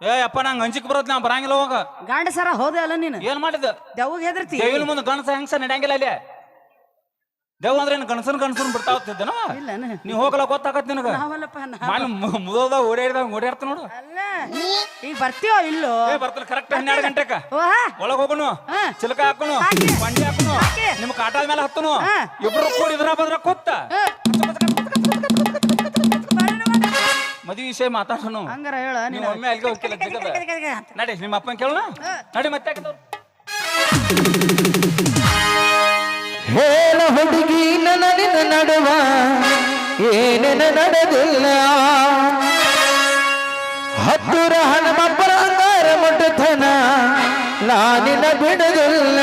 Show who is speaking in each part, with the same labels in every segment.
Speaker 1: ಏ ಅಪ್ಪ ನಂಗೆ ಅಂಜಿಕ್ ಬರೋದ್ ನಾ ಬರಂಗಿಲ್ಲ ಹೋಗ
Speaker 2: ಗಾಂಡ ಸರ ಹೋದೆ ಅಲ್ಲ ನೀನು
Speaker 1: ಏನ್ ಮಾಡಿದ
Speaker 2: ದೆವ್ಗ ಹೆದರ್ತಿ
Speaker 1: ದೇವಿನ ಮುಂದೆ ಗಣಸ ಹೆಂಗ್ಸ ನಡೆಯಂಗಿಲ್ಲ ಅಲ್ಲಿ ದೇವ್ ಅಂದ್ರೆ ಏನು ಗಣಸನ್ ಗಣಸನ್ ಬಿಡ್ತಾ ಹೋಗ್ತಿದ್ದೇನ
Speaker 2: ಇಲ್ಲ
Speaker 1: ನೀ ಹೋಗಲ್ಲ ಗೊತ್ತಾಗತ್ ನಿನಗ
Speaker 2: ನಾವಲ್ಲಪ್ಪ ನಾ
Speaker 1: ಮುದೋದಾಗ ಓಡಾಡಿದಾಗ ಓಡಾಡ್ತ ನೋಡು
Speaker 2: ಅಲ್ಲ ಈಗ ಬರ್ತೀವೋ ಇಲ್ಲೋ
Speaker 1: ಏ ಬರ್ತಾನೆ ಕರೆಕ್ಟ್ ಹನ್ನೆರಡು ಗಂಟೆಕ
Speaker 2: ಓಹ
Speaker 1: ಒಳಗ್ ಹೋಗೋನು
Speaker 2: ಹಾ.
Speaker 1: ಚಿಲಕ ಹಾಕುನು
Speaker 2: ಹಾಕಿ.
Speaker 1: ಬಂಡಿ ಹಾಕುನು
Speaker 2: ಹಾಕಿ.
Speaker 1: ನಿಮ್ ಕಾಟಾದ ಮೇಲೆ ಹತ್ತನು
Speaker 2: ಹಾ.
Speaker 1: ಇಬ್ರು ಕೂಡಿ ಇದ್ರ ಬದ್ರ
Speaker 2: ಕೂತ್ತ.
Speaker 1: ಮದ್ವಿ ವಿಷಯ ಮಾತಾಡೋಣ
Speaker 2: ಹಂಗಾರ ಹೇಳ
Speaker 1: ನೀವು ಒಮ್ಮೆ ಅಲ್ಲಿಗೆ ಹೋಗಿಲ್ಲ ಜಗದ. ನಡಿ ನಿಮ್ಮ ಅಪ್ಪನ ಕೇಳೋಣ? ನಡಿ ಮತ್ತೆ.
Speaker 3: ಹೇಳ ಹುಡುಗಿ ನನ್ನ ನಿನ್ನ ನಡುವ ಏನೇನ ನಡೆದಿಲ್ಲ. ಹತ್ತೂರ ಹನುಮಪ್ಪರ ಅಂಗಾರ ಮುಟ್ಟತನ ನಾನಿನ ಬಿಡುದಿಲ್ಲ.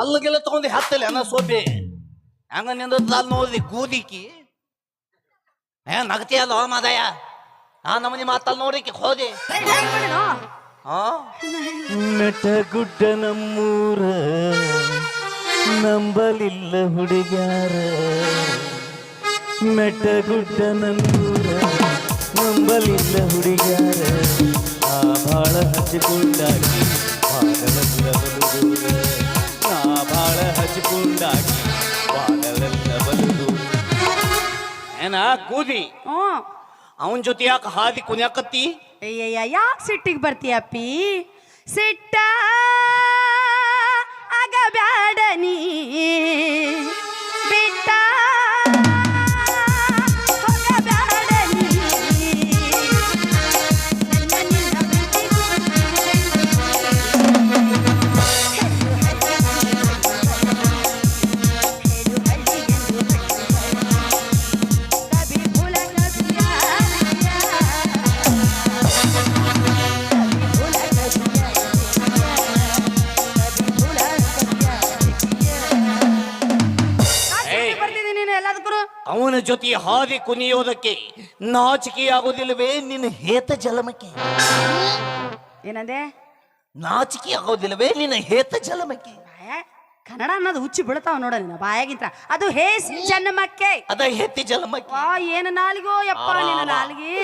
Speaker 4: ಅಲ್ಲಿಗೆಲ್ಲ ತಗೊಂಡು ಹತ್ತಲ್ಲ ಅನ್ನ ಸೋಪಿ. ಹಂಗ ನಿಂದ ಅಲ್ಲಿ ನೋಡಿದಿ ಏ, ನಗತಿ ಅಲ್ಲ ಮಾದಯ್ಯ? ಆ ನಮ್ಮನಿ ಮಾತಲ್ಲಿ ನೋಡಿಕಿ ಹೋದಿ. ನಟ
Speaker 3: ಗುಡ್ಡ ನಮ್ಮೂರ, ನಂಬಲಿಲ್ಲ ಹುಡುಗ್ಯಾರ. ನಟಗುಡ್ಡ ನಮ್ಮೂರ, ನಂಬಲಿಲ್ಲ ಹುಡುಗ್ಯಾರ. ಆ ಬಾಳ ಹಚ್ಚಿಕೊಂಡಾಗಿ ಬಾಳ ಹಚ್ಚಿಕೊಂಡಾಗಿ ಬಾಗಲೆಲ್ಲ ಬಂದು.
Speaker 4: ಏನ ಕೂದಿ?
Speaker 2: ಹ್ಞೂ.
Speaker 4: ಅವನ ಜೊತೆ ಯಾಕೆ ಹಾದಿ ಕುನ್ಯಾಕತ್ತಿ
Speaker 2: ಅಯ್ಯಯ್ಯ ಯಾಕೆ ಸಿಟ್ಟಿಗೆ ಬರ್ತೀಯಪ್ಪಿ ಸಿಟ್ಟ ಆಗ ಬ್ಯಾಡ ನೀ.
Speaker 4: ಅವನ ಜೊತೆ ಹಾದಿ ಕುನಿಯೋದಕ್ಕೆ ನಾಚಿಕೆಯಾಗೋದಿಲ್ಲವೇ ನಿನ್ನ ಹೇತ ಜಲಮಕ್ಕೆ?
Speaker 2: ಏನಂದೆ?
Speaker 4: ನಾಚಿಕೆ ಆಗೋದಿಲ್ಲವೇ ನಿನ್ನ ಹೇತ ಜಲಮಕ್ಕೆ?
Speaker 2: ಕನ್ನಡ ಅನ್ನೋದು ಹುಚ್ಚಿ ಬೀಳ್ತಾವ ನೋಡ ನಿನ್ನ ಬಾಯಾಗಿಂತ ಅದು ಹೇ ಜನ್ಮಕ್ಕೆ.
Speaker 4: ಅದ ಹೆತ್ತಿ ಜಲಮಕ್ಕೆ.
Speaker 2: ಆ ಏನು ನಾಲಿಗೋ ಯಪ್ಪ ನಿನ್ನ ನಾಲಿಗೆ?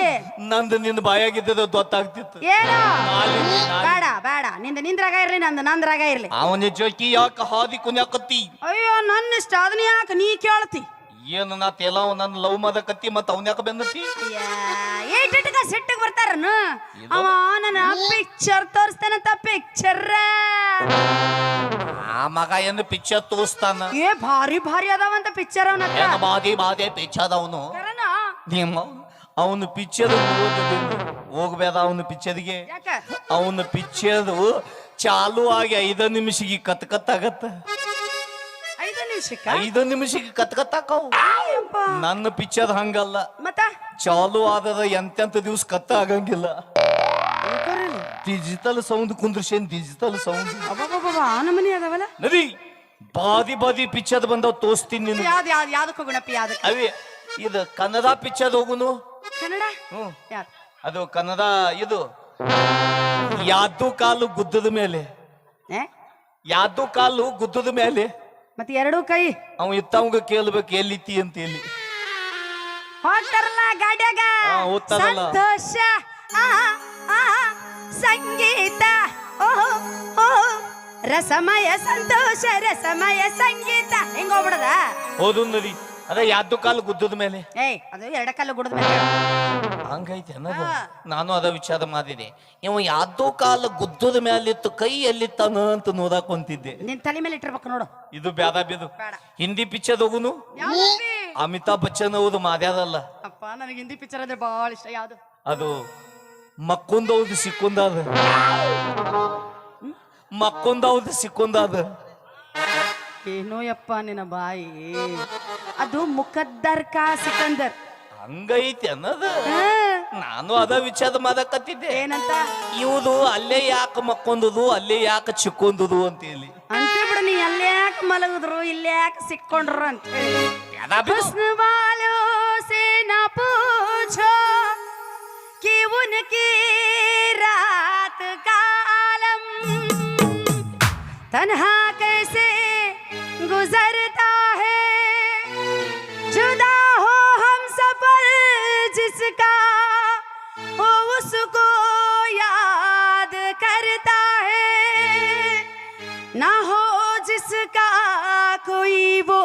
Speaker 4: ನಂದು ನಿನ್ನ ಬಾಯಾಗಿದ್ದದ ಗೊತ್ತಾಗ್ತಿತ್ತು.
Speaker 2: ಏನು?
Speaker 4: ನಾಲಿಗೆ, ನಾಲಿಗೆ.
Speaker 2: ಬೇಡ ಬೇಡ. ನಿಂದ ನಿಂದ್ರಾಗ ಇರ್ಲಿ ನಂದು ನಂದ್ರಾಗ ಇರ್ಲಿ.
Speaker 4: ಅವನ ಜೊತೆ ಯಾಕೆ ಹಾದಿ ಕುನ್ಯಾಕತ್ತಿ
Speaker 2: ಅಯ್ಯೋ ನನ್ನ ಇಷ್ಟ ಅದನ್ನ ಯಾಕೆ ನೀ ಕೇಳ್ತಿ?
Speaker 4: ಏನು ನಾ ತೆಲಾವ್ ನನ್ನ ಲವ್ ಮಾಡಕತ್ತಿ ಮತ್ತ ಅವನ್ಯಾಕ ಬೆನ್ನತ್ತಿ
Speaker 2: ಅಯ್ಯ ಏಟ್ ಸಿಟ್ಟಿಗೆ ಬರ್ತಾರನು? ಅವ ನನ್ನ ಪಿಕ್ಚರ್ ತೋರಿಸ್ತಾನಂತ ಪಿಕ್ಚರ್
Speaker 4: ಆ ಮಗ ಏನು ಪಿಕ್ಚರ್ ತೋರಿಸ್ತಾನ?
Speaker 2: ಏ ಭಾರಿ ಭಾರಿ ಅದಾವಂತ ಪಿಕ್ಚರ್ ಅವನ
Speaker 4: ಹೆಂಗ ಬಾದಿ ಬಾದೆ ಪಿಕ್ಚರ್ ಅವನು? ನಿಮ್ಮ ಅವನು ಪಿಕ್ಚರ್ ಹೋಗ್ಬೇಡ ಅವನು ಪಿಕ್ಚರ್ಗೆ ಅವನ ಪಿಕ್ಚರ್ ಚಾಲು ಆಗಿ ಐದ ನಿಮಿಷಕ್ಕೆ ಕತ್ ಕತ್ತಾಗತ್ತ
Speaker 2: ನಿಮಿಷಕ್ಕ?
Speaker 4: ಐದು ನಿಮಿಷಕ್ಕೆ ಕತ್ ಕತ್ತಾಕವು
Speaker 2: ಅಯ್ಯಪ್ಪ.
Speaker 4: ನನ್ನ ಪಿಕ್ಚರ್ ಹಂಗಲ್ಲ.
Speaker 2: ಮತ್ತ?
Speaker 4: ಚಾಲು ಆದದ ಎಂತೆಂತ ದಿವ್ಸ ಕತ್ತ ಆಗಂಗಿಲ್ಲ. ಡಿಜಿಟಲ್ ಸೌಂಡ್ ಕುಂದ್ರಶೇನ್ ಡಿಜಿಟಲ್ ಸೌಂಡ್?
Speaker 2: ಅಬ್ಬಬ್ಬಬ್ಬ, ಆ ನಮನಿ ಅದಾವಲ್ಲ?
Speaker 4: ನದಿ ಬಾದಿ ಬಾದಿ ಪಿಕ್ಚರ್ ಬಂದಾವ ತೋರಿಸ್ತೀನಿ ನೀನು
Speaker 2: ಯಾವ್ದು ಯಾವ್ದು ಯಾವ್ದಕ್ಕೆ ಹೋಗೋಣಪ್ಪ ಯಾವ್ದಕ್ಕೆ?
Speaker 4: ಅವೇ ಇದು ಕನ್ನಡ ಪಿಕ್ಚರ್ ಹೋಗುನು?
Speaker 2: ಕನ್ನಡ?
Speaker 4: ಹ್ಮ್.
Speaker 2: ಯಾವ್ದು
Speaker 4: ಅದು ಕನ್ನಡ ಇದು ಯಾದ್ದು ಕಾಲು ಗುದ್ದದ ಮೇಲೆ.
Speaker 2: ಏ?
Speaker 4: ಯಾದ್ದು ಕಾಲು ಗುದ್ದದ ಮೇಲೆ.
Speaker 2: ಮತ್ತೆ ಎರಡೂ ಕೈ.
Speaker 4: ಅವ ಇತ್ತವಂಗ ಕೇಳ್ಬೇಕು ಎಲ್ಲಿತ್ತಿ ಅಂತ ಹೇಳಿ.
Speaker 2: ಹೊಂಟಾರಲ್ಲ ಗಾಡ್ಯಾಗ
Speaker 4: ಹಾ, ಹೋಗ್ತಾರಲ್ಲ.
Speaker 2: ಸಂತೋಷ. ಆ, ಆ, ಸಂಗೀತ. ಓಹೋ ಓಹೋ ರಸಮಯ ಸಂತೋಷ ರಸಮಯ ಸಂಗೀತ. ಹೆಂಗ್ ಹೋಗ್ಬಿಡದ?
Speaker 4: ಹೌದು ನದಿ. ಅದ ಯಾದ್ದು ಕಾಲು ಗುದ್ದದ ಮೇಲೆ?
Speaker 2: ಏಯ್ ಅದು ಎರಡ ಕಾಲು ಗುಡದ ಮೇಲೆ.
Speaker 4: ಹಂಗೈತೆ ಅನ್ನೋದು. ನಾನು ಅದ ವಿಚಾರ ಮಾಡಿದೆ. ಇವ ಯಾವ್ದೋ ಕಾಲ ಗುದ್ದದ ಮೇಲಿತ್ತು ಕೈ ಎಲ್ಲಿತ್ತಾನ ಅಂತ ನೋದಾಕ್ ಕುಂತಿದ್ದೆ
Speaker 2: ನಿನ್ ತಲೆ ಮೇಲೆ ಇಟ್ಟಿರ್ಬೇಕು ನೋಡು.
Speaker 4: ಇದು ಬ್ಯಾದ ಬಿದು
Speaker 2: ಬೇಡ.
Speaker 4: ಹಿಂದಿ ಪಿಚ್ಚರ್ ಹೋಗುನು? ಅಮಿತಾಬ್ ಬಚ್ಚನ್ ಅವ್ರು ಮಾದ್ಯಾದಲ್ಲ?
Speaker 2: ಅಪ್ಪ ನನಗೆ ಹಿಂದಿ ಪಿಚ್ಚರ್ ಅಂದ್ರೆ ಬಹಳ ಇಷ್ಟ. ಯಾವ್ದು?
Speaker 4: ಅದು ಮಕ್ಕೊಂದೌದು ಸಿಕ್ಕೊಂದಾದ. ಮಕ್ಕೊಂದೌದು ಸಿಕ್ಕೊಂದಾದ.
Speaker 2: ಏನೋ ಯಪ್ಪ ನಿನ್ನ ಬಾಯಿ ಅದು ಮುಖದ್ದರ್ ಕಾ ಸಿಕಂದರ್
Speaker 4: ಹಂಗೈತಿ ಅನ್ನೋದು
Speaker 2: ಹಾ,
Speaker 4: ನಾನು ಅದ ವಿಚಾರ ಮಾಡಕತ್ತಿದ್ದೆ
Speaker 2: ಏನಂತ
Speaker 4: ಇವುದು ಅಲ್ಲೇ ಯಾಕೆ ಮಕ್ಕೊಂದದು ಅಲ್ಲೇ ಯಾಕೆ ಚಿಕ್ಕೊಂದದು ಅಂತ ಹೇಳಿ
Speaker 2: ಅಂತ ಬಿಡು ನೀ ಅಲ್ಲೇ ಯಾಕೆ ಮಲಗಿದ್ರು ಇಲ್ಲೇ ಯಾಕೆ ಸಿಕ್ಕೊಂಡ್ರು ಅಂತ ಹೇಳಿ
Speaker 4: ಬ್ಯಾದ ಬಿದು.
Speaker 2: हुस्न वालों से ना पूछो कि उनकी रात का आलम तन्हा कैसे गुजरता है। जुदा हो हम सफ़र जिसका वो उसको याद करता है। ना हो जिसका कोई वो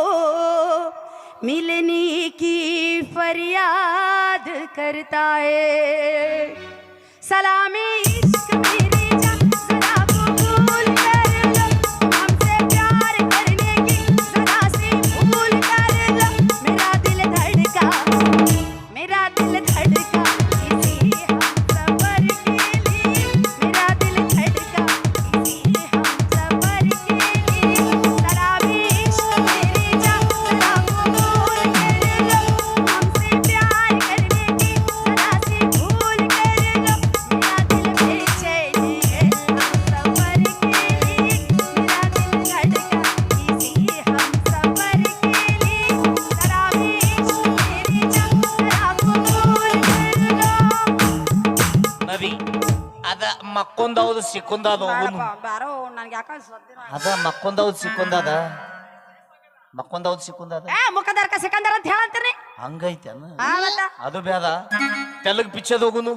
Speaker 2: मिलने की फरियाद करता है। सलामी
Speaker 4: ಮಕ್ಕೊಂದೌದು ಸಿಕ್ಕೊಂದಾದ ಹೋಗುನು
Speaker 2: ಬಾರೋ ನನ್ಗೆ ಯಾಕ
Speaker 4: ಅದ ಮಕ್ಕೊಂದೌದು ಸಿಕ್ಕೊಂದಾದ? ಮಕ್ಕೊಂದಾವ್ದು ಸಿಕ್ಕೊಂದಾದ?
Speaker 2: ಏ ಮುಖದಾರ್ಕ ಸಿಕಂದರ್ ಅಂತ ಹೇಳಂತೀರಿ
Speaker 4: ಹಂಗೈತೆ ಅದು ಬೇಡ. ತೆಲುಗು ಪಿಚ್ಚದ ಹೋಗುನು.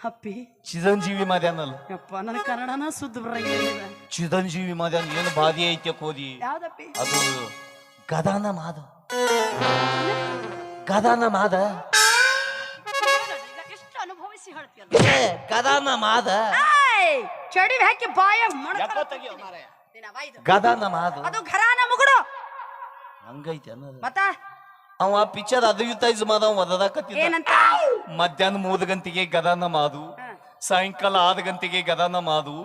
Speaker 2: ಅಪ್ಪಿ.
Speaker 4: ಚಿರಂಜೀವಿ ಮಾದ್ಯಾನಲ್ಲ?
Speaker 2: ಯಪ್ಪ ನನ್ನ ಕನ್ನಡನ ಸುದ್ದ ಬರಂಗಿಲ್ಲ
Speaker 4: ಚಿರಂಜೀವಿ ಮಾದ್ಯಾನ ಏನು ಬಾದಿ ಐತೆ ಕೋದಿ?
Speaker 2: ಯಾವ್ದಪ್ಪಿ?
Speaker 4: ಅದು ಗದಾನ ಮಾದ. ಗದಾನ ಮಾದ.
Speaker 2: ಎಷ್ಟು ಅನುಭವಿಸಿ ಹೇಳ್ತೀಯ
Speaker 4: ಏ, ಗದಾನ ಮಾದ.
Speaker 2: ಚಡಿ ಹಾಕಿ ಬಾಯ
Speaker 4: ಗದಾನ ಮಾದು.
Speaker 2: ಅದು ಘರಾನ ಮುಗುಡು.
Speaker 4: ಹಂಗೈತೆ ಅನ್ನೋದು.
Speaker 2: ಮತ್ತ?
Speaker 4: ಅವ ಪಿಕ್ಚರ್ ಮಾದ ಅವ ಒದದಾಕತ್ತಿದ್ದ
Speaker 2: ಏನಂತ?
Speaker 4: ಮಧ್ಯಾಹ್ನ ಮೂರು ಗಂಟೆಗೆ ಗದಾನ ಮಾದು. ಸಾಯಂಕಾಲ ಆರು ಗಂಟೆಗೆ ಗದಾನ ಮಾದು.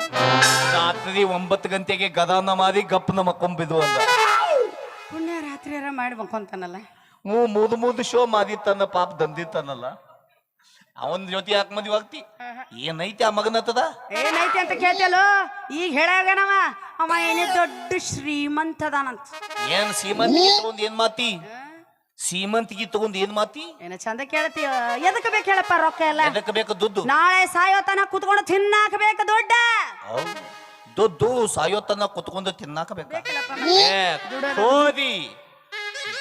Speaker 4: ರಾತ್ರಿ ಒಂಬತ್ತು ಗಂಟೆಗೆ ಗದಾನ ಮಾದಿ ಗಪ್ಪನ ಮಕ್ಕೊಂಬಿದು ಅಂದ.
Speaker 2: ಪುಣ್ಯ ರಾತ್ರಿ ಮಾಡಿ ಅಂತಾನಲ್ಲ
Speaker 4: ಹ್ಞೂ ಮೂದು ಮೂದು ಶೋ ಮಾದಿತ್ತನ್ನ ಪಾಪ ದಂದಿತ್ತನಲ್ಲ. ಅವನ ಜೊತೆ ಯಾಕೆ ಮದ್ವೆ ಆಗ್ತಿ ಏನೈತಿ ಆ ಮಗನ ಮಗನತ್ತದ
Speaker 2: ಏನೈತಿ ಅಂತ ಕೇಳ್ತೇಲೋ ಈಗ ಹೇಳಾಗನವ ಅವ ಏನೇ ದೊಡ್ಡ ಶ್ರೀಮಂತದಾನಂತ.
Speaker 4: ಏನ್ ಸೀಮಂತಿಗೆ ತಗೊಂಡ್ ಏನ್ ಮಾತಿ? ಸೀಮಂತಿಗೆ ತಗೊಂಡ್ ಏನ್ ಮಾತಿ?
Speaker 2: ಏನ ಚಂದ ಕೇಳ್ತೀಯ? ಎದಕ್ಕೆ ಬೇಕು ಹೇಳಪ್ಪ ರೊಕ್ಕ ಎಲ್ಲ?
Speaker 4: ಎದಕ್ಕೆ ಬೇಕು ದುಡ್ಡು?
Speaker 2: ನಾಳೆ ಸಾಯೋತನ ಕುತ್ಕೊಂಡು ತಿನ್ನಾಕ ಬೇಕು ದೊಡ್ಡ.
Speaker 4: ದುಡ್ಡು ಸಾಯೋತನ ಕುತ್ಕೊಂಡು ತಿನ್ನಾಕ ಬೇಕು ಹೋದಿ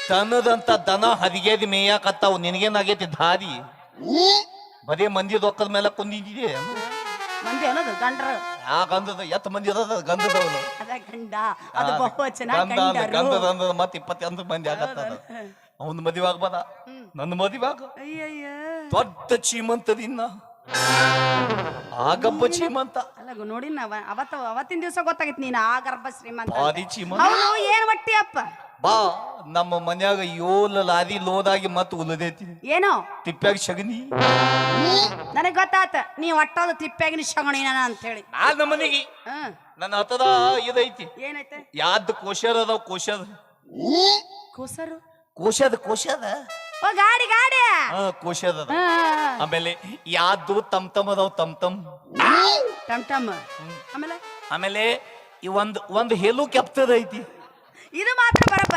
Speaker 4: ದನದಂತ ದನ ಹದಿಗೆದ್ ಮೇಯಾಕತ್ತಾವ್. ನಿನಗೇನಾಗೈತಿ ದಾರಿ ಬರೀ ಮಂದಿ ದೊಕ್ಕದ ಮೇಲೆ ಕುಂದಿದ್ದೆ
Speaker 2: ಮಂದಿ ಅನ್ನೋದು ಗಂಡ್ರು.
Speaker 4: ಯಾ ಗಂಧದ ಎತ್ತ ಮಂದಿ ಅದ ಗಂಧದವನು
Speaker 2: ಅದ ಗಂಡ. ಅದು ಬಹುವಚನ
Speaker 4: ಗಂಧ ಅಂದ ಗಂಧದ ಅಂದ ಮತ್ತೆ ಇಪ್ಪತ್ತೊಂದು ಮಂದಿ ಆಗತ್ತ ಅವನ್ ಮದುವೆ ಆಗ್ಬಾರ ನನ್ನ ಮದುವೆ ಆಗ. ದೊಡ್ಡ ಆ ಗಬ್ಬ ಚೀಮಂತ
Speaker 2: ಅಲ್ಲ ನೋಡಿ ನಾವ ಅವತ್ತ ಅವತ್ತಿನ ದಿವಸ ಗೊತ್ತಾಗಿತ್ತು ನೀನು ಆ ಗರ್ಭ ಶ್ರೀಮಂತ ಏನ್ ಒಟ್ಟಿ ಅಪ್ಪ
Speaker 4: ಬಾ ನಮ್ಮ ಮನ್ಯಾಗ ಯೋಲ ಲಾದಿ ಲೋದಾಗಿ ಮತ್ ಉಲದೈತಿ
Speaker 2: ಏನೋ?
Speaker 4: ತಿಪ್ಪ್ಯಾಗ ಶಗನಿ
Speaker 2: ನನಗ್ ಗೊತ್ತಾತ ನೀ ಒಟ್ಟದ ತಿಪ್ಪ್ಯಾಗಿನ ಶಗಣಿ ನಾನು ಅಂತ ಹೇಳಿ
Speaker 4: ಆ ನಮ್ಮ ಮನೆಗೆ
Speaker 2: ಹ್ಮ್
Speaker 4: ನನ್ನ ಹತ್ತದ ಇದೈತಿ.
Speaker 2: ಏನೈತೆ?
Speaker 4: ಯಾದ್ ಕೋಶದ ಅದಾವ ಕೋಶದ
Speaker 2: ಕೂಸರು?
Speaker 4: ಕೋಶದ ಕೋಶದ?
Speaker 2: ಓ ಗಾಡಿ ಗಾಡಿ.
Speaker 4: ಹಾ ಕೋಶದ ಅದ. ಆಮೇಲೆ ಯಾದ್ದು ತಮ್ ತಮ್ ಅದಾವ ತಮ್ ತಮ್.
Speaker 2: ಟಮ್ ಟಮ್ ಆಮೇಲೆ?
Speaker 4: ಆಮೇಲೆ ಈ ಒಂದ್ ಒಂದ್ ಹೇಲು ಕೆಪ್ತದ ಐತಿ
Speaker 2: ಇದು ಮಾತ್ರ ನೋಡಿದ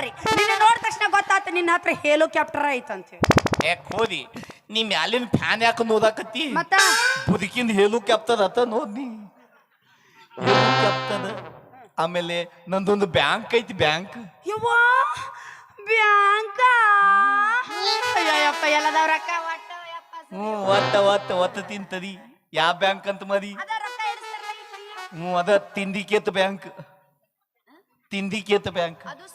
Speaker 2: ತಕ್ಷಣ ನಿನ್ನ ಹತ್ರ ಹೆಲಿಕಾಪ್ಟರ್ ಕ್ಯಾಪ್ಟರ್ ಅಂತ ಹೇಳಿ
Speaker 4: ಯಾಕೆ ಹೋದಿ ನೀ ಮ್ಯಾಲಿನ ಫ್ಯಾನ್ ಯಾಕೆ ನೋದಾಕತ್ತಿ?
Speaker 2: ಮತ್ತ?
Speaker 4: ಬುದುಕಿಂದ ಹೇಲು ಕೆಪ್ತದ ಅತ್ತ ನೋಡ್ ನೀ. ಕೆಪ್ತದ ಆಮೇಲೆ ನಂದೊಂದು ಬ್ಯಾಂಕ್ ಐತಿ ಬ್ಯಾಂಕ್.
Speaker 2: ಯವ್ವಾ? ಬ್ಯಾಂಕ? ಅಯ್ಯಪ್ಪ ಎಲ್ಲದವ್ರ ರೊಕ್ಕ ಒಟ್ಟ ಯಪ್ಪ
Speaker 4: ಹ್ಞೂ ಒತ್ತ ಒತ್ತ ಒತ್ತ ತಿಂತದಿ. ಯಾವ ಬ್ಯಾಂಕ್ ಅಂತ ಮರಿ
Speaker 2: ಅದ ರೊಕ್ಕ ಈ.
Speaker 4: ಹ್ಞೂ ಅದ ತಿಂದಿಕೇತ ಬ್ಯಾಂಕ್. ತಿಂದಿಕೇತ ಬ್ಯಾಂಕ್.
Speaker 2: ಅದು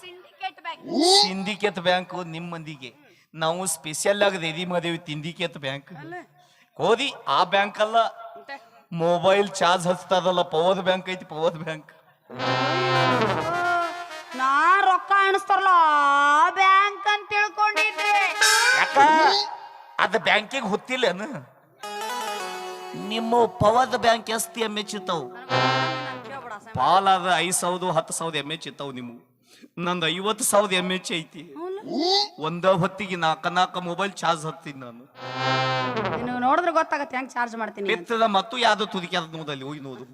Speaker 2: ಸಿಂಡಿಕೇಟ್ ಬ್ಯಾಂಕ್
Speaker 4: ನಿಮ್ ಮಂದಿಗೆ ನಾವು ಸ್ಪೆಷಲ್ ಆಗಿ ರೆಡಿ ಮಾಡೇವಿ ತಿಂದಿಕೇತ್ ಬ್ಯಾಂಕ್. ಹೋದಿ ಆ ಬ್ಯಾಂಕ್ ಅಲ್ಲ. ಮೊಬೈಲ್ ಚಾರ್ಜ್ ಹಚ್ತದಲ್ಲ ಪವರ್ ಬ್ಯಾಂಕ್ ಐತಿ ಪವರ್ ಬ್ಯಾಂಕ್.
Speaker 2: ನಾ ರೊಕ್ಕ ಅಣಿಸ್ತಾರಲ್ಲ ಆ ಬ್ಯಾಂಕ್ ಅಂತ ತಿಳ್ಕೊಂಡಿದ್ದೆ.
Speaker 4: ಯಾಕ? ಅದ ಬ್ಯಾಂಕಿಗೆ ಹೊತ್ತಿಲ್ಲೇನು ನಿಮ್ಮ ಪವರ್ ಬ್ಯಾಂಕ್ ಎಷ್ಟು ಎಂ ಎಚ್ ಇತ್ತವು. ಪಾಲಾದ ಐದು ಸಾವಿರದ ಹತ್ತು ಸಾವಿರದ ಎಂ ಎಚ್ ಇತ್ತವು ನಂದು ಐವತ್ತು ಸಾವಿರದ ಎಂ ಎಚ್ ಐತಿ. ಒಂದ ಹೊತ್ತಿಗೆ ನಾಲ್ಕ ನಾಲ್ಕ ಮೊಬೈಲ್ ಚಾರ್ಜ್ ಹತ್ತೀನಿ ನಾನು.
Speaker 2: ನೀವು ನೋಡಿದ್ರೆ ಗೊತ್ತಾಗತ್ತೆ ಹೆಂಗ್ ಚಾರ್ಜ್ ಮಾಡ್ತೀನಿ
Speaker 4: ಬಿತ್ತದ ಮತ್ತು ಯಾವ್ದು ತುದಿಕೆ ಅದ ನೋದಲ್ಲಿ ಹೋಗಿ
Speaker 2: ನೋದು.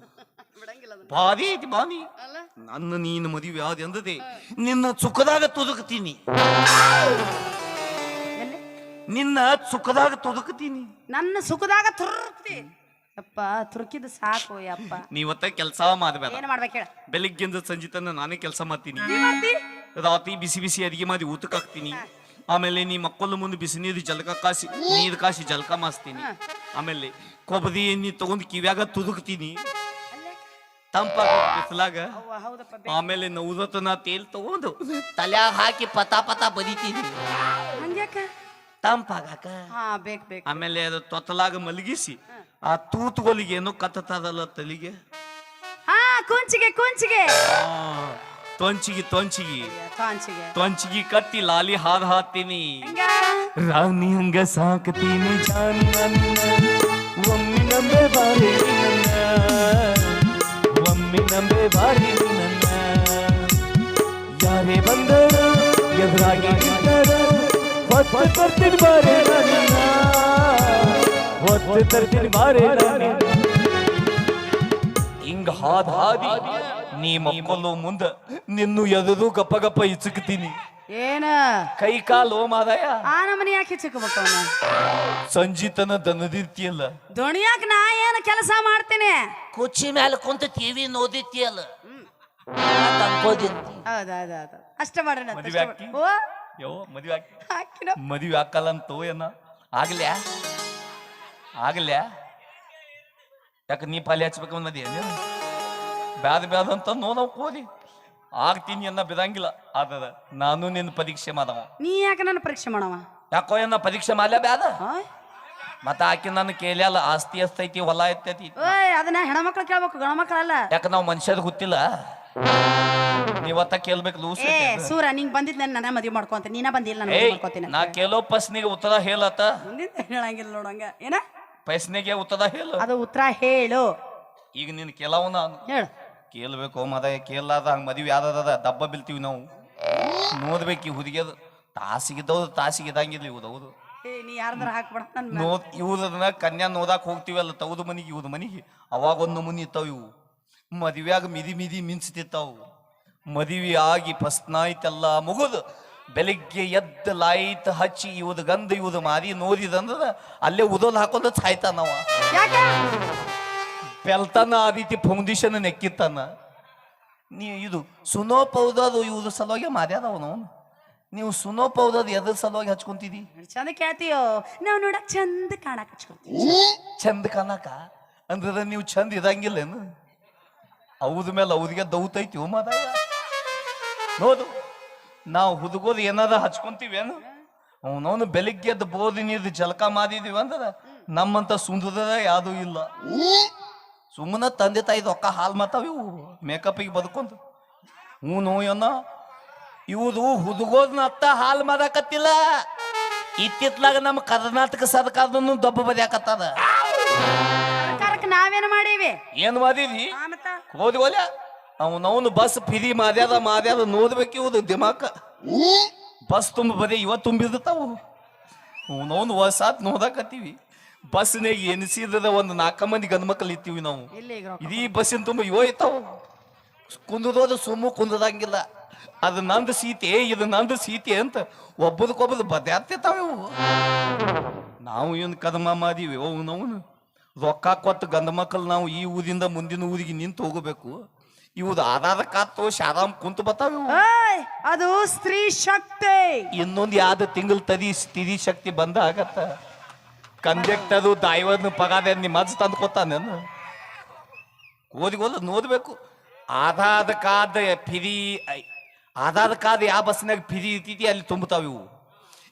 Speaker 4: ಬಾದಿ ಐತಿ ಬಾನಿ? ನನ್ನ ನೀನು ಮದುವೆ ಯಾವ್ದು ಎಂದದೆ ನಿನ್ನ ಸುಖದಾಗ ತುದುಕ್ತೀನಿ. ನಿನ್ನ ಸುಖದಾಗ ತುದುಕ್ತೀನಿ.
Speaker 2: ನನ್ನ ಸುಖದಾಗ ತುರ್ಕ್ತಿ. ಅಪ್ಪ ತುರುಕಿದ ಸಾಕು ಯಪ್ಪ.
Speaker 4: ನೀವತ್ತ ಕೆಲಸ ಮಾಡಬೇಡ.
Speaker 2: ಏನ್ ಮಾಡ್ಬೇಕು ಹೇಳ.
Speaker 4: ಬೆಳಿಗ್ಗೆಂದ ಸಂಜೆ ತನ ನಾನೇ ಕೆಲಸ ಮಾಡ್ತೀನಿ. ರಾತ್ರಿ ಬಿಸಿ ಬಿಸಿ ಅಡಿಗೆ ಮಾಡಿ ಊಟಕ್ಕೆ ಹಾಕ್ತೀನಿ. ಆಮೇಲೆ ನೀ ಮಕ್ಕಳ ಮುಂದೆ ಬಿಸಿ ನೀರು ಜಲಕ ಕಾಸಿ ನೀರು ಕಾಸಿ ಜಲಕ ಮಾಸ್ತೀನಿ. ಆಮೇಲೆ ಕೊಬ್ಬರಿ ಎಣ್ಣೆ ತಗೊಂಡು ಕಿವ್ಯಾಗ ತುದುಕ್ತೀನಿ? ತಂಪಾಗ ಬಿಸಿಲಾಗ.
Speaker 2: ಅವ್ವ, ಹೌದಪ್ಪ ಬೇ-
Speaker 4: ಆಮೇಲೆ ನೌದತನ ತೇಲ್ ತಗೊಂಡು ತಲ್ಯಾಗ ಹಾಕಿ ಪತಾ ಪತಾ ಬದಿತೀನಿ.
Speaker 2: ಹಂಗ್ಯಾಕ?
Speaker 4: ತಂಪಾಗಾಕ?
Speaker 2: ಹಾ ಬೇಕ್ ಬೇಕು.
Speaker 4: ಆಮೇಲೆ ಅದು ತೊತ್ತಲಾಗ ಮಲಗಿಸಿ ಆ ತೂತುಗಳಿಗೆ ಏನೋ ಕತ್ತದಲ್ಲ ತಲಿಗೆ?
Speaker 2: ಹಾ ಕುಂಚಿಗೆ ಕುಂಚಿಗೆ.
Speaker 4: ಆ, ತೊಂಚಿಗಿ ತೊಂಚಿಗಿ.
Speaker 2: ಕಾಂಚಿಗೆ.
Speaker 4: ತೊಂಚಿಗಿ ಕಟ್ಟಿ ಲಾಲಿ ಹಾದ್ ಹಾಕ್ತೀನಿ.
Speaker 2: ಹಂಗ?
Speaker 3: ರಾಣಿ ಹಂಗ ಸಾಕತೀನಿ ಒಮ್ಮೆ ನಂಬೆ ಬಾರಿ ನನ್ನ. ಒಮ್ಮೆ ನಂಬೆ ಬಾರಿ ನನ್ನ. ಯಾರೇ ಬಂದರು ಎದುರಾಗಿ ನಿಂತರು. ಹೊತ್ತು ತರ್ತೀನಿ ಬಾರೆ ನನ್ನ ಹೊತ್ತು ತರ್ತೀನಿ ಬಾರೆ ನನ್ನ
Speaker 4: ಹಿಂಗ ಹಾದ್ ಹಾದಿ ನೀ ಮಕ್ಕಳು ಮುಂದ ನಿನ್ನು ಎದದು ಗಪ್ಪ ಗಪ್ಪ ಇಚ್ಚುಕ್ತೀನಿ.
Speaker 2: ಏನ?
Speaker 4: ಕೈ ಕಾಲು ಮಾದಾಯ
Speaker 2: ಆ ನಮ್ಮನೆ ಯಾಕೆ ಚಿಕ್ಕಬೇಕು
Speaker 4: ಸಂಜೀತನ ದನದಿರ್ತಿಯಲ್ಲ.
Speaker 2: ದೋಣಿಯಾಕ ನಾ ಏನ್ ಕೆಲಸ ಮಾಡ್ತೀನಿ?
Speaker 4: ಕುಚ್ಚಿ ಮೇಲೆ ಕುಂತ ಟಿವಿ ನೋದಿತ್ತಿಯಲ್ಲ
Speaker 2: ಹೌದೌದೌದು. ಅಷ್ಟ ಮಾಡ್ರಿ ನಾ,
Speaker 4: ಮದ್ವೆ
Speaker 2: ಓ?
Speaker 4: ಯೋ ಮದುವೆ
Speaker 2: ಹಾಕಿನ
Speaker 4: ಮದುವೆ ಹಾಕಲ್ಲಂತೋ ಏನ ಆಗ್ಲ್ಯಾ ಆಗ್ಲ್ಯಾ ಯಾಕ ನೀ ಪಾಲಿ ಹಚ್ಬೇಕು ಮದಿ ಬ್ಯಾದ ಬ್ಯಾದ ಅಂತ ನೋಡವ್ ಕೋದಿ ಆಗ್ತೀನಿ ಅನ್ನ ಬಿದಂಗಿಲ್ಲ ಆದದ ನಾನು ನಿನ್ನ ಪರೀಕ್ಷೆ ಮಾಡವ.
Speaker 2: ನೀ ಯಾಕೆ ನನ್ನ ಪರೀಕ್ಷೆ ಮಾಡವ?
Speaker 4: ಯಾಕೋ ಏನ ಪರೀಕ್ಷೆ ಮಾಡ್ಲ ಬ್ಯಾದ? ಮತ್ತ ಆಕಿ ನನ್ನ ಕೇಳ್ಯಾಲ ಆಸ್ತಿ ಎಸ್ತೈತಿ ಹೊಲ ಎತ್ತೈತಿ
Speaker 2: ಅದನ್ನ ಹೆಣ್ಮಕ್ಳು ಕೇಳ್ಬೇಕು ಗಣಮಕ್ಳಲ್ಲ
Speaker 4: ಯಾಕ ನಾವ್ ಮನುಷ್ಯದ ಗೊತ್ತಿಲ್ಲ ನೀವತ್ತ ಕೇಳ್ಬೇಕು ಲೂಸ್
Speaker 2: ಏ ಸೂರ ನಿಂಗ್ ಬಂದಿದ್ ನನ್ನ ನನ್ನ ಮದ್ವೆ ಮಾಡ್ಕೊಂತ ನೀನ ಬಂದಿಲ್ಲ ನಾನು
Speaker 4: ಏಯ್
Speaker 2: ಮಾಡ್ಕೋತೀನಿ
Speaker 4: ನಾ ಕೇಳೋ ಪ್ರಶ್ನೆಗೆ ಉತ್ತರ ಹೇಳತ್ತ?
Speaker 2: ಮುಂದಿನ ಹೇಳಂಗಿಲ್ಲ ನೋಡಂಗ ಏನ?
Speaker 4: ಪ್ರಶ್ನೆಗೆ ಉತ್ತರ ಹೇಳು.
Speaker 2: ಅದು ಉತ್ತರ ಹೇಳು.
Speaker 4: ಈಗ ನೀನು ಕೆಲವು ನಾನು.
Speaker 2: ಹೇಳು.
Speaker 4: ಕೇಳ್ಬೇಕು ಮದ ಕೇಳಲಾದ ಹಂಗ ಮದ್ವಿ ಯಾವ್ದದ ದಬ್ಬ ಬೀಳ್ತೀವಿ ನಾವು. ನೋಡ್ಬೇಕು ಈ ಹುಡುಗಿಯದು. ತಾಸಿಗಿದ್ದವ್ದು ತಾಸಿಗಿದಂಗಿಲ್ಲ ಇವ್ದು ಹೌದು.
Speaker 2: ಏ ನೀ ಯಾರ್ದಾರ ಹಾಕ್ಬೇಡ
Speaker 4: ನೋದ್ ಇವ್ದನ್ನ ಕನ್ಯಾ ನೋದಾಕ್ ಹೋಗ್ತೀವಲ್ಲ ತವ್ದು ಮನಿಗೆ ಇವ್ದು ಮನಿಗೆ. ಅವಾಗ ಒಂದು ನಮೂನಿ ಇರ್ತಾವ ಇವು. ಮದ್ವೆಯಾಗ ಮಿದಿ ಮಿದಿ ಮಿಂಚ್ತಿರ್ತಾವು. ಮದುವೆ ಆಗಿ ಫಸ್ಟ್ನಾಯ್ತೆಲ್ಲ ಮುಗುದು. ಬೆಳಿಗ್ಗೆ ಎದ್ದ ಲಾಯಿತ ಹಚ್ಚಿ ಇವ್ದು ಗಂಧ ಇವ್ದು ಮಾರಿ ನೋದಿದಂದ್ರ ಅಲ್ಲೇ ಉದೋಲ್ ಹಾಕೊಂಡ ಸಾಯ್ತಾನವ ಬೆಲ್ತಾನ ಆ ರೀತಿ ಫೌಂಡೇಶನ್ ನೆಕ್ಕಿತ್ತಾನ. ನೀ ಇದು ಸುನೋ ಪೌದದು ಇವ್ದು ಸಲುವಾಗಿ ಮಾರ್ಯಾದವನು ನೀವು ಸುನೋ ಪೌದದು ಎದ್ರ ಸಲುವಾಗಿ ಹಚ್ಕೊಂತಿದಿ?
Speaker 2: ಚಂದ ಕೇಳ್ತೀಯೋ? ನಾವು ನೋಡಕ್ ಚಂದ ಕಾಣಕ್
Speaker 4: ಚಂದ ಕಾಣಕ? ಅಂದ್ರೆ ನೀವು ಚಂದ ಇದಂಗಿಲ್ಲೇನು? ಅವ್ದ ಮೇಲೆ ಅವ್ರಿಗೆ ದೌತೈತಿ ಮಾದ ನೋಡು ನಾವು ಹುದುಗೋದು ಏನಾರ ಹಚ್ಕೊಂತೀವೇನು ಅವನವನು ಬೆಳಿಗ್ಗೆ ಎದ್ದು ನೀರು ಜಲಕ ಮಾದಿದೀವಿ ಅಂದ್ರೆ ನಮ್ಮಂತ ಸುಂದರ ಯಾವುದೂ ಇಲ್ಲ. ಸುಮ್ಮನೆ ತಂದೆ ತಾಯಿ ರೊಕ್ಕ ಹಾಲು ಮಾತಾವ ಇವು ಮೇಕಪ್ಪಿಗೆ ಬದುಕೊಂದು. ಹ್ಞೂ ನೋಯನ್ನ ಇವುದು ಹುದುಗೋದ್ನ ಅತ್ತ ಹಾಲು ಮಾದಾಕತ್ತಿಲ್ಲ ಇತ್ತಿತ್ಲಾಗ ನಮ್ಮ ಕರ್ನಾಟಕ ಸರ್ಕಾರದನ್ನು ದಬ್ಬ ಬದಿಯಾಕತ್ತದ
Speaker 2: ನಾವೇನು ಮಾಡೀವಿ?
Speaker 4: ಏನು ಮಾಡಿದಿ?
Speaker 2: ಹೋದ್ವಲ್ಯ
Speaker 4: ಹೋದಿ ಅವನವನು ಬಸ್ ಫಿರಿ ಮಾದ್ಯಾದ ಮಾದ್ಯಾದ ನೋಡ್ಬೇಕು ಇವ್ದು ದಿಮಾಕ. ಬಸ್ ತುಂಬ ಬರೀ ಇವತ್ತು ತುಂಬಿರ್ತಾವು ಅವನವನು ಹೊಸಾತ್ ನೋದಾಕತ್ತೀವಿ ಬಸ್ನಾಗ ಎನಿಸಿದ ಒಂದು ನಾಲ್ಕ ಮಂದಿ ಗಂಡು ಮಕ್ಕಳು ಇತ್ತೀವಿ ನಾವು. ಇಡೀ ಬಸ್ಸಿನ ತುಂಬ ಇವ ಇರ್ತಾವ. ಕುಂದದೋದು ಸುಮ್ಮ ಕುಂದದಂಗಿಲ್ಲ ಅದು ನಂದು ಸೀತೆ ಇದು ನಂದು ಸೀತೆ ಅಂತ ಒಬ್ಬದಕ್ಕೊಬ್ಬದು ಬದ್ಯಾತಿರ್ತಾವೆ ಇವು. ನಾವು ಏನು ಕದಮ ಮಾಡೀವಿ ಅವನವನು ನಾವು ರೊಕ್ಕ ಕೊಟ್ಟು ಗಂಡ ಮಕ್ಕಳು ನಾವು ಈ ಊರಿಂದ ಮುಂದಿನ ಊರಿಗೆ ನಿಂತು ಹೋಗಬೇಕು. ಇವ್ದು ಆದಾದ ಕಾತು ಶಾದಾಮ್ ಕುಂತು ಇವು.
Speaker 2: ಏಯ್ ಅದು ಸ್ತ್ರೀ ಶಕ್ತಿ.
Speaker 4: ಇನ್ನೊಂದು ಯಾವ್ದು ತಿಂಗಳು ತದಿ ಸ್ಥಿತಿ ಶಕ್ತಿ ಬಂದ ಆಗತ್ತ ತದು ದೈವದ ಪಗಾದೆ ನಿಮ್ಮ ಅಜ್ಜ ತಂದು ಕೊತ್ತಾನೇನು ಓದಿಗೋಲ್ಲ ನೋಡ್ಬೇಕು ಆಧಾರ್ ಕಾರ್ಡ್ ಫಿರಿ ಆದಾದ ಕಾದ ಕಾರ್ಡ್ ಯಾವ ಬಸ್ನಾಗ ಫಿರಿ ಇರ್ತೈತಿ ಅಲ್ಲಿ ತುಂಬುತ್ತಾವ ಇವು.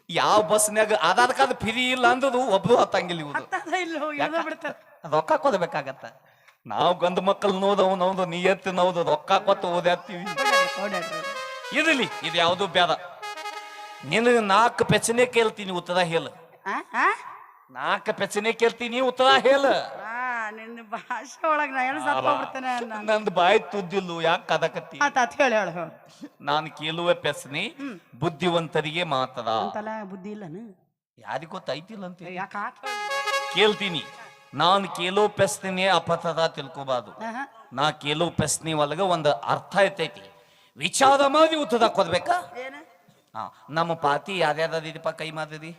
Speaker 4: ಯಾವ ಬಸ್ನಾಗ ಆಧಾರ್ ಕಾರ್ಡ್ ಫಿರಿ ಇಲ್ಲ ಅಂದದು ಒಬ್ರು ಹತ್ತಂಗಿಲ್ಲ ಇವ್ರು
Speaker 2: ಹತ್ತದ ಇಲ್ಲೋ ಇಳ್ದ ಬಿಡ್ತಾರೆ.
Speaker 4: ರೊಕ್ಕ ಕೊಡ್ಬೇಕಾಗತ್ತ. ನಾವು ಗಂಡು ಮಕ್ಕಳು ನೋದವು ನೋದು ನಿಯತ್ತು ನೋದು ರೊಕ್ಕ ಕೊಟ್ಟು
Speaker 2: ಓದ್ಯಾತೀವಿ
Speaker 4: ಇರಲಿ ಇದು ಯಾವುದು ಬೇಡ. ನಿನಗೆ ನಾಲ್ಕು ಪೆಚನೆ ಕೇಳ್ತೀನಿ ಉತ್ತರ ಹೇಳ. ನಾಲ್ಕು ಪೆಚನೆ ಕೇಳ್ತೀನಿ ಉತ್ತರ ಹೇಳ.
Speaker 2: ನಿನ್ನ ಭಾಷೆ ಒಳಗೆ ನಾ ಏನು
Speaker 4: ನಂದು ಬಾಯಿ ತುದ್ದಿಲ್ಲು ಯಾಕೆ ಕದಕತ್ತಿ?
Speaker 2: ಹೇಳಿ ಹೇಳು ಹೇಳು.
Speaker 4: ನಾನು ಕೇಳುವ ಪೆಸನಿ ಬುದ್ಧಿವಂತರಿಗೆ ಮಾತಾಡ
Speaker 2: ಅಂತಲ್ಲ ಬುದ್ಧಿ ಇಲ್ಲ
Speaker 4: ಯಾರಿಗ್ ಗೊತ್ತೈತಿಲ್ಲ ಅಂತ?
Speaker 2: ಯಾಕೆ
Speaker 4: ಕೇಳ್ತೀನಿ. ನಾನು ಕೇಳೋ ಪ್ರಶ್ನೆ ಅಪಥದ ತಿಳ್ಕೊಬಾರ್ದು. ನಾ ಕೇಳೋ ಪ್ರಶ್ನೆ ಒಳಗ ಒಂದು ಅರ್ಥ ಇರ್ತೈತಿ. ವಿಚಾರ ಮಾಡಿ ಉತ್ತದ ಕೊಡ್ಬೇಕಾ? ಹಾ ನಮ್ಮ ಪಾತಿ ಯಾರ್ಯಾರು ಕೈ ಮಾದರಿ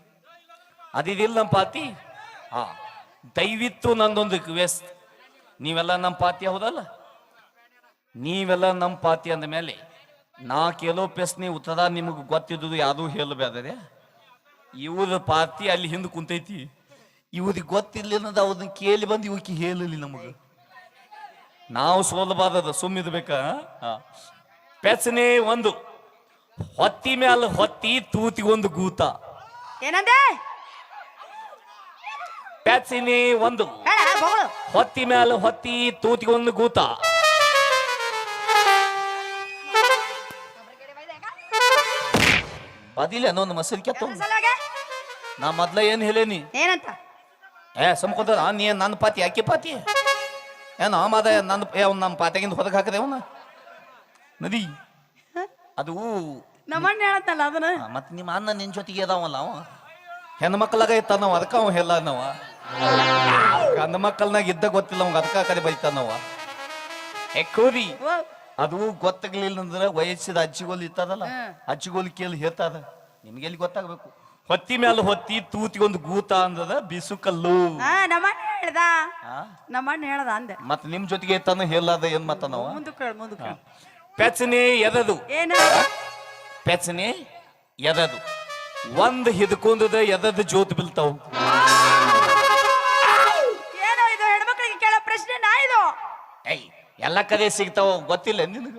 Speaker 4: ಅದಿದಿಲ್ಲ ನಮ್ಮ ಪಾತಿ? ಹಾ ದಯವಿತ್ತು ನಂದೊಂದು ರಿಕ್ವೆಸ್ಟ್ ನೀವೆಲ್ಲ ನಮ್ಮ ಪಾತಿ ಹೌದಲ್ಲ? ನೀವೆಲ್ಲ ನಮ್ಮ ಪಾತಿ ಅಂದ ಮೇಲೆ ನಾ ಕೇಳೋ ಪ್ರಶ್ನೆ ಉತ್ತದ ನಿಮಗೆ ಗೊತ್ತಿದ್ದು ಯಾರೂ ಹೇಳಬೇಡ್ರೆ ಇವ್ರ ಪಾತಿ ಅಲ್ಲಿ ಹಿಂದೆ ಕುಂತೈತಿ. ಇವ್ರಿಗೆ ಗೊತ್ತಿಲ್ಲ ಅನ್ನೋದು ಅವ್ರನ್ನ ಕೇಳಿ ಬಂದು ಇವಕ್ಕೆ ಹೇಳಲಿ ನಮಗೆ. ನಾವು ಸೋಲಬಾರದ ಸುಮ್ಮಿದ್ಬೇಕಾ ಪ್ರಶ್ನೆ ಒಂದು ಹೊತ್ತಿ ಮ್ಯಾಲ ಹೊತ್ತಿ ತೂತಿಗೊಂದು ಗೂತ.
Speaker 2: ಏನಂದೆ?
Speaker 4: ಪ್ಯಾಚಿನಿ ಒಂದು ಹೊತ್ತಿ ಮ್ಯಾಲ ಹೊತ್ತಿ ತೂತಿಗೊಂದು ಗೂತ. ಬದಿಲ್ಲ ಒಂದು ಮಸಲ್ ಕೆತ್ತ ನಾ ಮೊದ್ಲ ಏನ್ ಹೇಳೇನಿ?
Speaker 2: ಏನಂತ?
Speaker 4: ಏ ಸಮಕೋದ ನೀ ನನ್ನ ಪಾತಿ ಅಕ್ಕಿ ಪಾತಿ? ಏನ ಮಾದ ನನ್ನ ಅವ್ನು ನಮ್ಮ ಪಾತ್ಯಾಗಿಂದ ಹೊರಗೆ ಹಾಕದೆ ಅವನ? ನದಿ? ಅದು
Speaker 2: ನಮ್ಮ ಅಣ್ಣ ಹೇಳತ್ತಲ್ಲ ಅದನ್ನ?
Speaker 4: ಮತ್ತೆ ನಿಮ್ಮ ಅಣ್ಣ ನಿನ್ನ ಜೊತೆಗೆ ಅದಾವಲ್ಲ ಅವ? ಹೆಣ್ಣು ಮಕ್ಕಳಾಗ ಇತ್ತ ನಾವು ಅದಕ್ಕ ಅವ ಎಲ್ಲ ನಾವ ಗಂಡ ಮಕ್ಕಳನಾಗ ಇದ್ದ ಗೊತ್ತಿಲ್ಲ ಅವಂಗ ಅದಕ್ಕ ಆ ಬೈತಾನ ಬೈತಾನವ ಎಕ್ಕೋರಿ ಅದು ಗೊತ್ತಾಗ್ಲಿಲ್ಲ ಅಂದ್ರೆ ವಯಸ್ಸಿದ ಅಜ್ಜಿಗೋಲ್
Speaker 2: ಇತ್ತದಲ್ಲ.
Speaker 4: ಅಜ್ಜಿಗೋಲ್ ಕೇಳಿ ಹೇಳ್ತದ. ನಿಮ್ಗೆ ಎಲ್ಲಿ ಗೊತ್ತಾಗ್ಬೇಕು? ಹೊತ್ತಿ ಮ್ಯಾಲ ಹೊತ್ತಿ ತೂತಿ ಒಂದು ಗೂತ ಅಂದದ ಬಿಸು ಕಲ್ಲು
Speaker 2: ಹಾ ನಮ್ಮ ಅಣ್ಣ ಹೇಳ್ದ.
Speaker 4: ಆ?
Speaker 2: ನಮ್ಮ ಅಣ್ಣ ಹೇಳ್ದ ಅಂದೆ.
Speaker 4: ಮತ್ ನಿಮ್ ಜೊತೆಗೆ ಇತ್ತಾನ ಹೇಳದ ಏನ್ ಮತ್ತನವ
Speaker 2: ಮುಂದಕ್ಕೆ ಹೇಳು ಮುಂದಕ್ಕೆ ಹೇಳು
Speaker 4: ಪೆಚನೆ ಎದದು.
Speaker 2: ಏನ?
Speaker 4: ಪೆಚನೆ ಎದದು. ಒಂದ್ ಹಿದ್ಕೊಂದದ ಎದದ ಜೋತ್ ಬೀಳ್ತಾವ.
Speaker 2: ಏನೋ ಇದು ಹೆಣ್ಮಕ್ಳಿಗೆ ಕೇಳೋ ಪ್ರಶ್ನೆ ನಾ ಇದು?
Speaker 4: ಏಯ್ ಎಲ್ಲ ಕಡೆ ಸಿಗ್ತಾವ ಗೊತ್ತಿಲ್ಲ ನಿನಗ.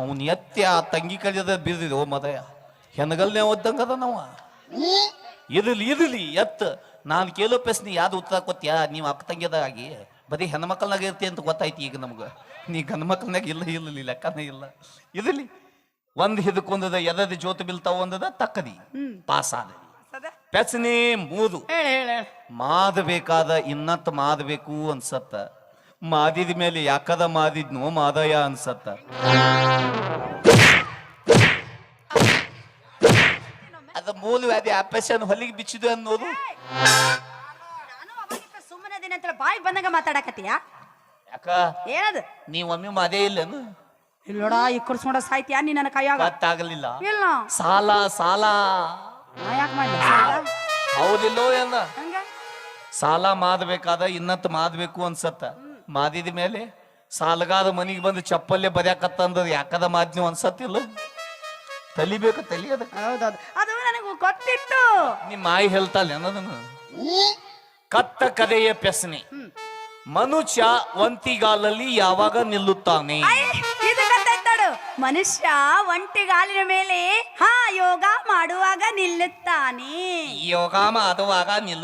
Speaker 4: ಅವನ್ ಎತ್ತಿ ಆ ತಂಗಿ ಕಲಿಯದ ಬಿದ್ದಿದೆ ಓ ಮದಯ ಹೆಣಗಲ್ನೇ ಓದ್ದಂಗದ ನಾವ? ಇರ್ಲಿ ಇರ್ಲಿ ಎತ್ ನಾನು ಕೇಳೋ ಪ್ರಶ್ನೆ ಯಾವ್ದು ಉತ್ತರ ಕೊತ್ತೀಯ ನೀವು ಅಕ್ಕ ತಂಗಿಯದಾಗಿ. ಬರೀ ಹೆಣ್ಮಕ್ಳನಾಗ ಇರ್ತಿ ಅಂತ ಗೊತ್ತಾಯ್ತು ಈಗ ನಮ್ಗೆ. ನೀ ಗಂಡ ಮಕ್ಕಳನಾಗ ಇಲ್ಲ ಇಲ್ಲ ಲೆಕ್ಕನೇ ಇಲ್ಲ. ಇರ್ಲಿ. ಒಂದ್ ಹಿದಕ್ಕೊಂದದ ಎದದ ಜೋತು ಬೀಳ್ತಾವ ಒಂದದ ತಕ್ಕದಿ. ಪಾಸ್ ಆದ.
Speaker 2: ಮೂರು
Speaker 4: ಪ್ರಶ್ನೆ ಮೂದು. ಮಾದಬೇಕಾದ ಇನ್ನತ್ ಮಾದಬೇಕು ಅನ್ಸತ್ತ. ಮಾದಿದ ಮೇಲೆ ಯಾಕದ ಮಾದಿದ್ನೋ ಮಾದಯ ಅನ್ಸತ್ತ. ಅದ ಮೂಲ ವ್ಯಾಧಿ ಆಪರೇಷನ್ ಹೊಲಿಗೆ ಬಿಚ್ಚಿದೆ ಅನ್ನೋದು?
Speaker 2: ಸುಮ್ಮನೆ ದಿನ ಅಂತ ಬಾಯಿ ಬಂದಾಗ ಮಾತಾಡಕತ್ತೀಯ?
Speaker 4: ಯಾಕ?
Speaker 2: ಏನದು?
Speaker 4: ನೀವ್ ಒಮ್ಮೆ ಮಾದೇ ಇಲ್ಲೇನು?
Speaker 2: ಇಲ್ಲ ನೋಡ ಈ ಕುರ್ಸ್ ನೋಡ ಸಾಯ್ತೀಯ ನೀ ನನ್ನ ಕೈಯಾಗ?
Speaker 4: ಗೊತ್ತಾಗಲಿಲ್ಲ.
Speaker 2: ಇಲ್ಲ
Speaker 4: ಸಾಲ ಸಾಲ.
Speaker 2: ನಾ ಯಾಕೆ ಮಾಡಿ
Speaker 4: ಹೌದಿಲ್ಲೋ ಏನ?
Speaker 2: ಹಂಗ?
Speaker 4: ಸಾಲ ಮಾದಬೇಕಾದ ಇನ್ನತ್ ಮಾದಬೇಕು ಅನ್ಸತ್ತ. ಮಾದಿದ ಮೇಲೆ ಸಾಲಗಾದ ಮನಿಗೆ ಬಂದು ಚಪ್ಪಲ್ಲೇ ಬದ್ಯಾಕತ್ತಂದ ಯಾಕದ ಮಾದ್ನಿ ಅನ್ಸತ್ತಿಲ್ಲ ತಲಿಬೇಕು ತಲಿ ಅದಕ್ಕೆ?
Speaker 2: ಹೌದೌದು. ಅದು ನನಗೆ ಗೊತ್ತಿತ್ತು.
Speaker 4: ನಿಮ್ಮ ಮಾಯಿ ಹೇಳ್ತಾಳೆ ಅನ್ನೋದನ್ನ. ಕತ್ತ ಕದೆಯ ಪೆಸನೆ ಮನುಷ್ಯ ಒಂತಿಗಾಲಲ್ಲಿ ಯಾವಾಗ ನಿಲ್ಲುತ್ತಾನೆ?
Speaker 2: ಐ, ಇದು ಮನುಷ್ಯ ಒಂಟಿಗಾಲಿನ ಮೇಲೆ ಹಾ ಯೋಗ ಮಾಡುವಾಗ ನಿಲ್ಲುತ್ತಾನೆ.
Speaker 4: ಯೋಗ ಮಾಡುವಾಗ ನಿಲ್ಲು